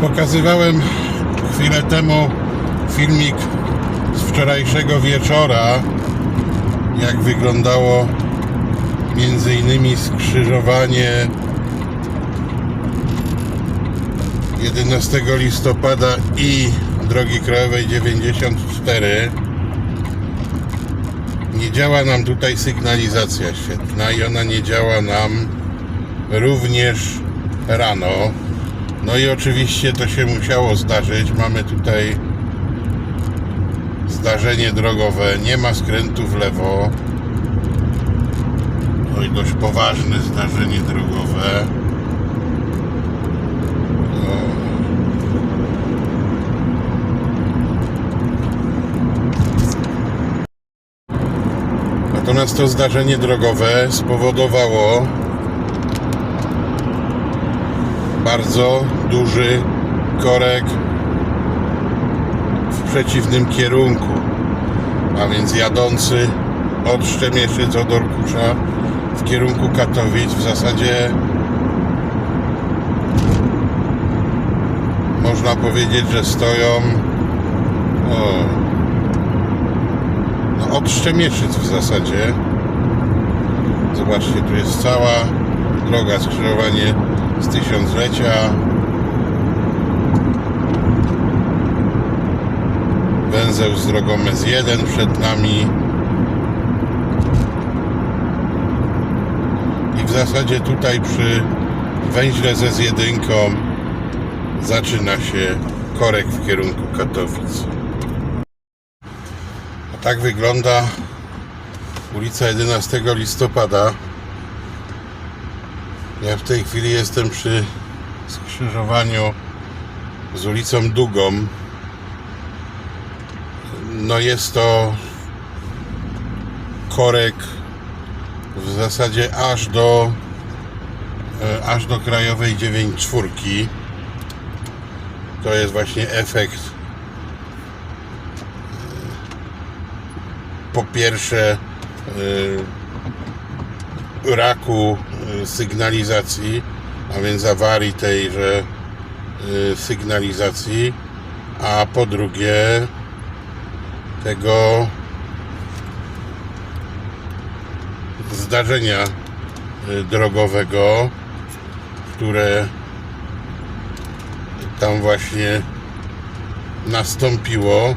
Pokazywałem chwilę temu filmik z wczorajszego wieczora, jak wyglądało między innymi skrzyżowanie 11 listopada i drogi krajowej 94 nie działa nam tutaj sygnalizacja świetlna i ona nie działa nam również rano. No i oczywiście to się musiało zdarzyć. Mamy tutaj zdarzenie drogowe, nie ma skrętu w lewo. Oj, dość poważne zdarzenie drogowe. O. Natomiast to zdarzenie drogowe spowodowało bardzo duży korek w przeciwnym kierunku. A więc jadący od Szczemieszyc, od Orkusza w kierunku Katowic w zasadzie można powiedzieć, że stoją o, no od Szczemieszyc w zasadzie. Zobaczcie, tu jest cała droga, skrzyżowanie z tysiąclecia. Węzeł z drogą S1 przed nami. I w zasadzie tutaj przy węźle ze z jedynką zaczyna się korek w kierunku Katowic. A tak wygląda ulica 11 listopada. Ja w tej chwili jestem przy skrzyżowaniu z ulicą Dugą. No jest to korek w zasadzie aż do e, aż do krajowej 9.4. To jest właśnie efekt po pierwsze braku y, sygnalizacji, a więc awarii tejże y, sygnalizacji, a po drugie tego zdarzenia y, drogowego, które tam właśnie nastąpiło.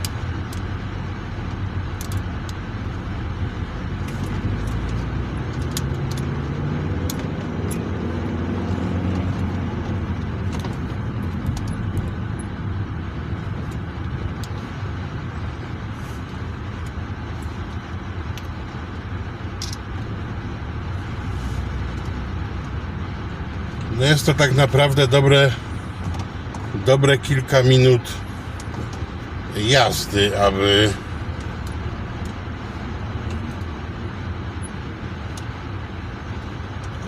No jest to tak naprawdę dobre, dobre kilka minut jazdy, aby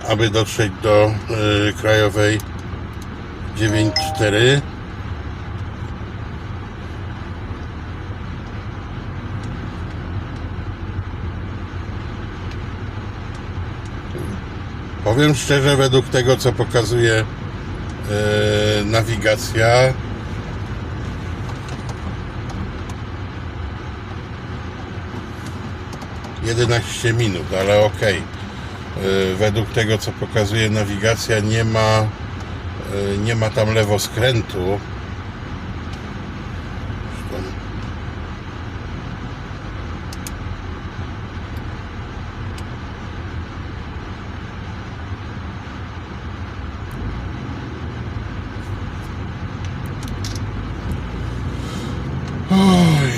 aby dotrzeć do y, krajowej 94 Powiem szczerze, według tego co pokazuje e, nawigacja, jedenaście minut, ale okej. E, Według tego co pokazuje nawigacja nie ma e, nie ma tam lewoskrętu. Zresztą Oj.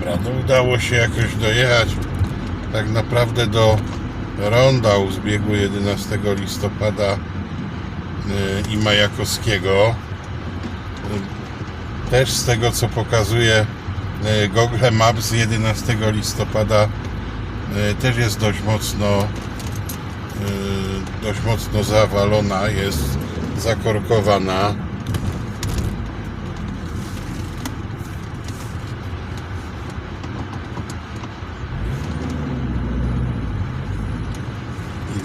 Dobra, to udało się jakoś dojechać. Tak naprawdę do ronda u zbiegu 11 listopada y, i Majakowskiego. Też z tego co pokazuje e, Google Maps z 11 listopada e, też jest dość mocno dość mocno zawalona, jest zakorkowana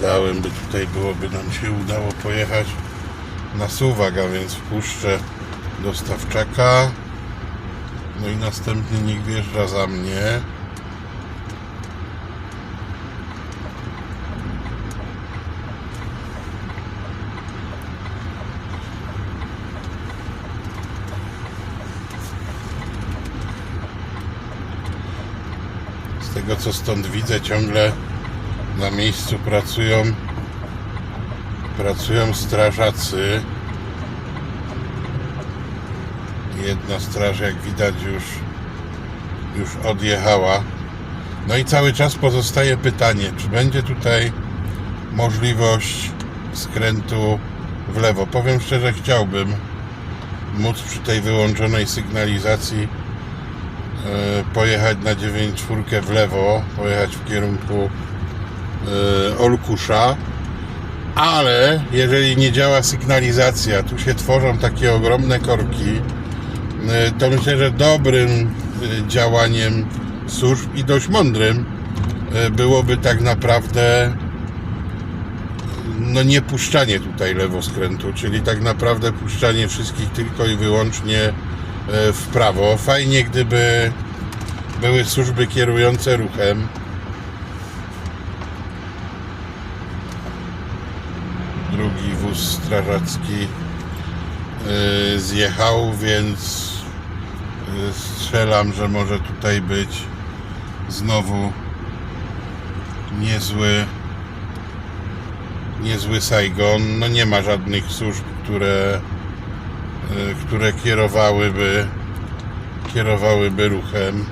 Ideałem by tutaj byłoby nam się udało pojechać na Suwak, a więc wpuszczę dostawczaka. No i następny niech wjeżdża za mnie. Z tego co stąd widzę, ciągle na miejscu pracują pracują strażacy. Jedna straż, jak widać, już, już odjechała. No i cały czas pozostaje pytanie, czy będzie tutaj możliwość skrętu w lewo. Powiem szczerze, chciałbym móc przy tej wyłączonej sygnalizacji e, pojechać na 9.4 w lewo, pojechać w kierunku Olkusza, ale jeżeli nie działa sygnalizacja, tu się tworzą takie ogromne korki, e, to myślę, że dobrym e, działaniem służb i dość mądrym e, byłoby tak naprawdę no nie puszczanie tutaj lewoskrętu, czyli tak naprawdę puszczanie wszystkich tylko i wyłącznie e, w prawo. Fajnie, gdyby były służby kierujące ruchem. Strażacki e, zjechał, więc e, strzelam, że może tutaj być znowu niezły niezły Saigon. No nie ma żadnych służb, które, e, które kierowałyby kierowałyby ruchem.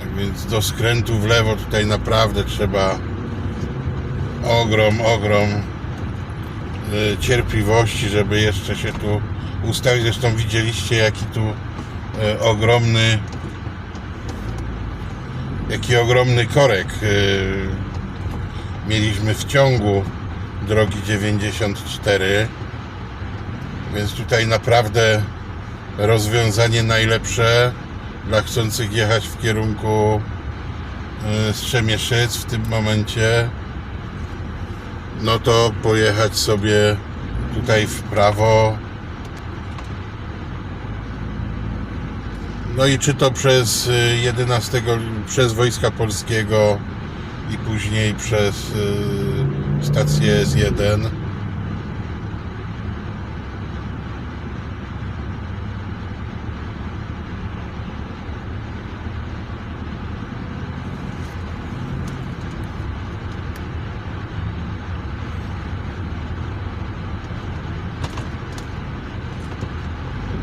Tak więc do skrętu w lewo tutaj naprawdę trzeba ogrom, ogrom e, cierpliwości, żeby jeszcze się tu ustawić. Zresztą widzieliście jaki tu e, ogromny jaki ogromny korek yy, mieliśmy w ciągu drogi 94 więc tutaj naprawdę rozwiązanie najlepsze dla chcących jechać w kierunku Strzemieszyc w tym momencie no to pojechać sobie tutaj w prawo No i czy to przez y, 11, przez Wojska Polskiego i później przez y, stację S1.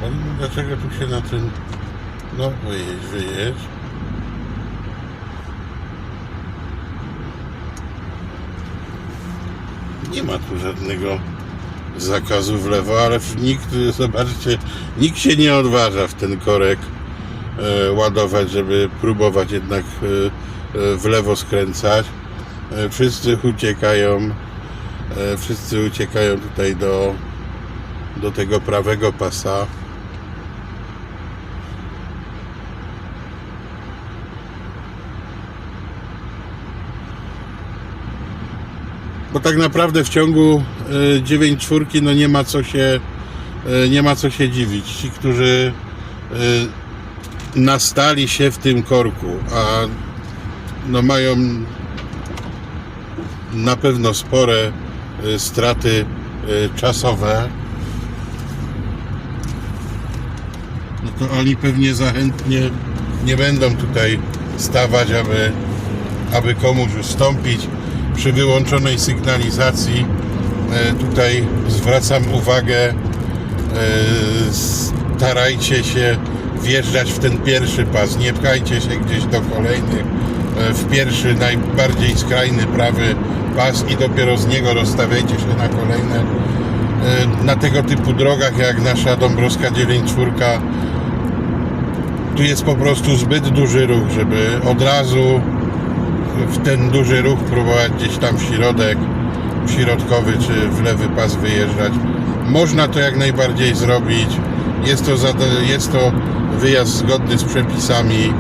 No i Dlaczego tu się na tym no, wyjedź, wyjedź. Nie ma tu żadnego zakazu w lewo, ale nikt, zobaczcie, nikt się nie odważa w ten korek e, ładować, żeby próbować jednak e, e, w lewo skręcać. E, wszyscy uciekają, e, wszyscy uciekają tutaj do, do tego prawego pasa. Bo tak naprawdę w ciągu 9 czwórki no nie ma co się e, nie ma co się dziwić. Ci, którzy e, nastali się w tym korku, a no mają na pewno spore straty czasowe, no to oni pewnie zachętnie nie będą tutaj stawać, aby, aby komuś ustąpić przy wyłączonej sygnalizacji e, tutaj zwracam uwagę e, starajcie się wjeżdżać w ten pierwszy pas. Nie pchajcie się gdzieś do kolejnych. E, w pierwszy najbardziej skrajny prawy pas i dopiero z niego rozstawiajcie się na kolejne. Na tego typu drogach jak nasza Dąbrowska 94 tu jest po prostu zbyt duży ruch, żeby od razu w ten duży ruch próbować gdzieś tam w środek, w środkowy czy w lewy pas wyjeżdżać. Można to jak najbardziej zrobić. Jest to, jest to wyjazd zgodny z przepisami.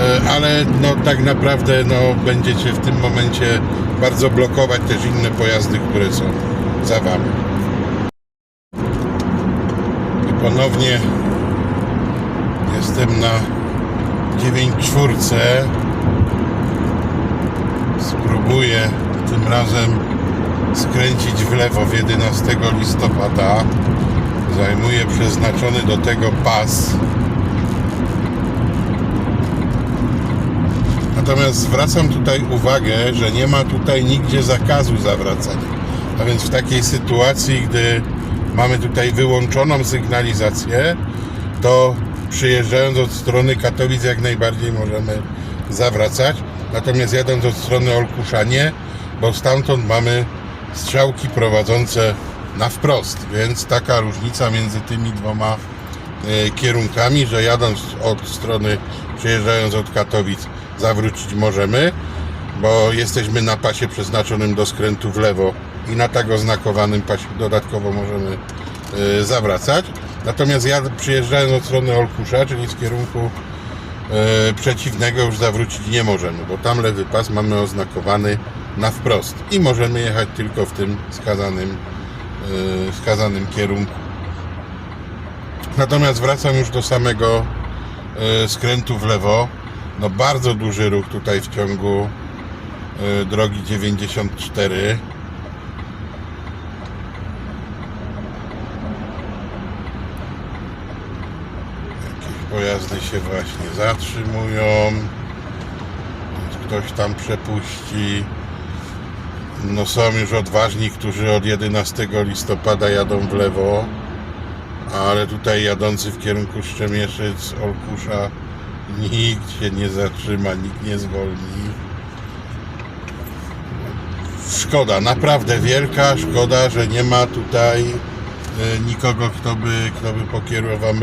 E, ale no tak naprawdę no, będziecie w tym momencie bardzo blokować też inne pojazdy, które są za wami. I ponownie jestem na 9.4. Spróbuję tym razem skręcić w lewo w 11 listopada. Zajmuję przeznaczony do tego pas. Natomiast zwracam tutaj uwagę, że nie ma tutaj nigdzie zakazu zawracania. A więc w takiej sytuacji, gdy mamy tutaj wyłączoną sygnalizację, to przyjeżdżając od strony Katowic jak najbardziej możemy zawracać. Natomiast jadąc od strony Olkusza nie, bo stamtąd mamy strzałki prowadzące na wprost, więc taka różnica między tymi dwoma e, kierunkami, że jadąc od strony, przyjeżdżając od Katowic, zawrócić możemy, bo jesteśmy na pasie przeznaczonym do skrętu w lewo i na tak oznakowanym pasie dodatkowo możemy e, zawracać. Natomiast ja przyjeżdżając od strony Olkusza, czyli z kierunku przeciwnego już zawrócić nie możemy, bo tam lewy pas mamy oznakowany na wprost i możemy jechać tylko w tym wskazanym, e, wskazanym kierunku. Natomiast wracam już do samego e, skrętu w lewo. No bardzo duży ruch tutaj w ciągu e, drogi 94. pojazdy się właśnie zatrzymują. Ktoś tam przepuści. No są już odważni, którzy od 11 listopada jadą w lewo, ale tutaj jadący w kierunku Szczemieszyc, Olkusza nikt się nie zatrzyma, nikt nie zwolni. Szkoda, naprawdę wielka szkoda, że nie ma tutaj nikogo, kto by, kto by pokierował,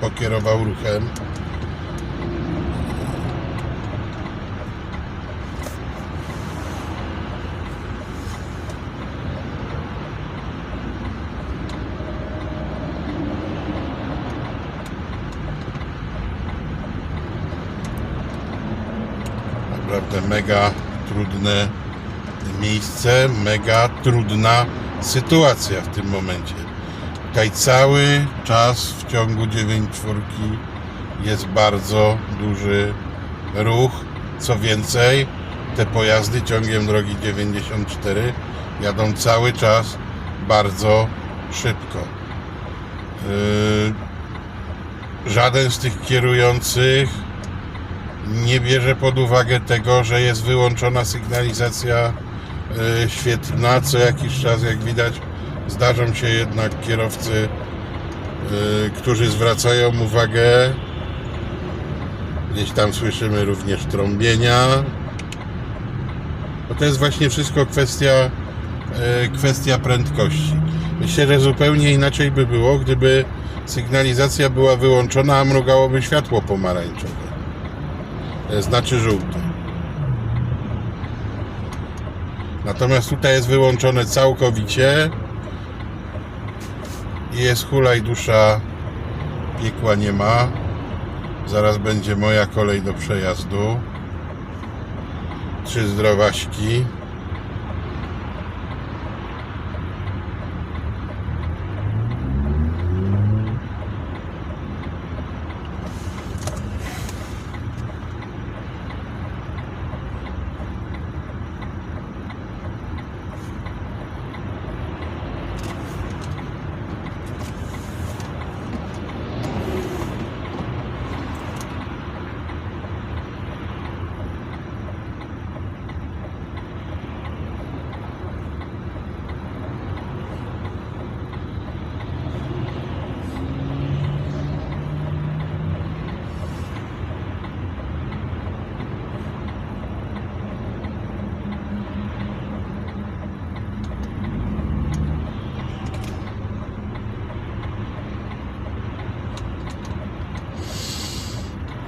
pokierował ruchem. Naprawdę mega trudne miejsce, mega trudna sytuacja w tym momencie. Tutaj cały czas w ciągu 9 czwórki jest bardzo duży ruch. Co więcej, te pojazdy ciągiem drogi 94 jadą cały czas bardzo szybko. Yy, żaden z tych kierujących nie bierze pod uwagę tego, że jest wyłączona sygnalizacja e, świetlna. Co jakiś czas, jak widać, zdarzą się jednak kierowcy, e, którzy zwracają uwagę. Gdzieś tam słyszymy również trąbienia. Bo to jest właśnie wszystko kwestia, e, kwestia prędkości. Myślę, że zupełnie inaczej by było, gdyby sygnalizacja była wyłączona, a mrugałoby światło pomarańczowe znaczy żółte. Natomiast tutaj jest wyłączone całkowicie jest hulaj dusza, piekła nie ma. Zaraz będzie moja kolej do przejazdu. Trzy zdrowaśki.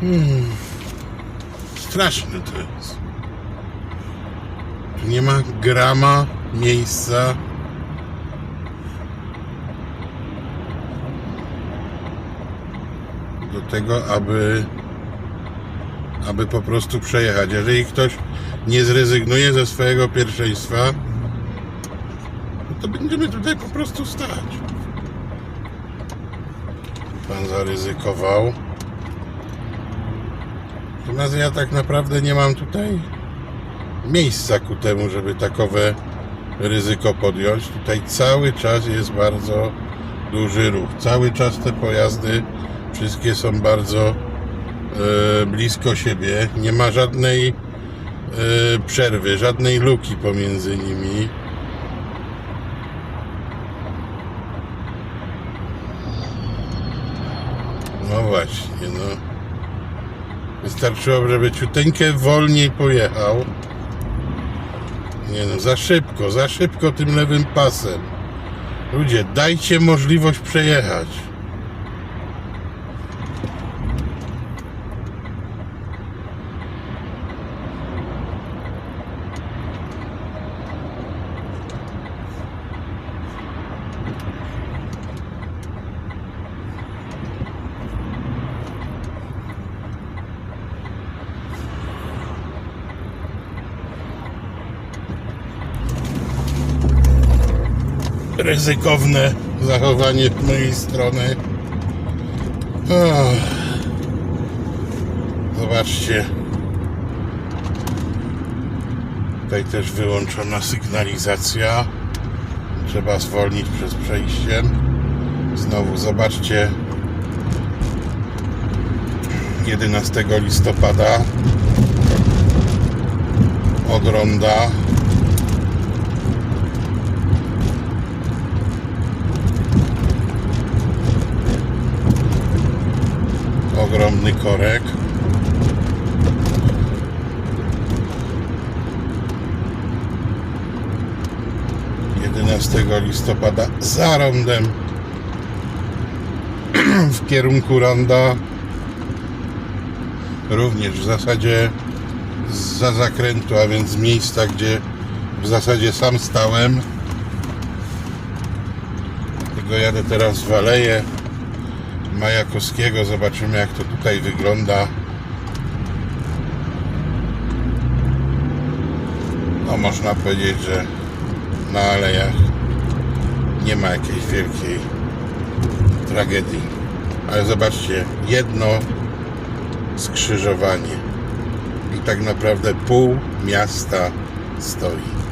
Hmm. Straszne to jest. Tu nie ma grama miejsca. Do tego, aby aby po prostu przejechać. Jeżeli ktoś nie zrezygnuje ze swojego pierwszeństwa, to będziemy tutaj po prostu stać. Pan zaryzykował. Natomiast ja tak naprawdę nie mam tutaj miejsca ku temu, żeby takowe ryzyko podjąć. Tutaj cały czas jest bardzo duży ruch. Cały czas te pojazdy wszystkie są bardzo e, blisko siebie. Nie ma żadnej e, przerwy, żadnej luki pomiędzy nimi. No właśnie, no. Wystarczyło, żeby ciuteńkę wolniej pojechał. Nie no, za szybko, za szybko tym lewym pasem. Ludzie, dajcie możliwość przejechać. Ryzykowne zachowanie z mojej strony. Zobaczcie. Tutaj też wyłączona sygnalizacja. Trzeba zwolnić przez przejście. Znowu zobaczcie. 11 listopada od ronda ogromny korek. Jedenastego listopada za rondem w kierunku ronda. Również w zasadzie za zakrętu, a więc z miejsca, gdzie w zasadzie sam stałem. Dlatego jadę teraz w aleję. Majakowskiego. Zobaczymy jak to tutaj wygląda. No można powiedzieć, że na alejach nie ma jakiejś wielkiej tragedii. Ale zobaczcie, jedno skrzyżowanie i tak naprawdę pół miasta stoi.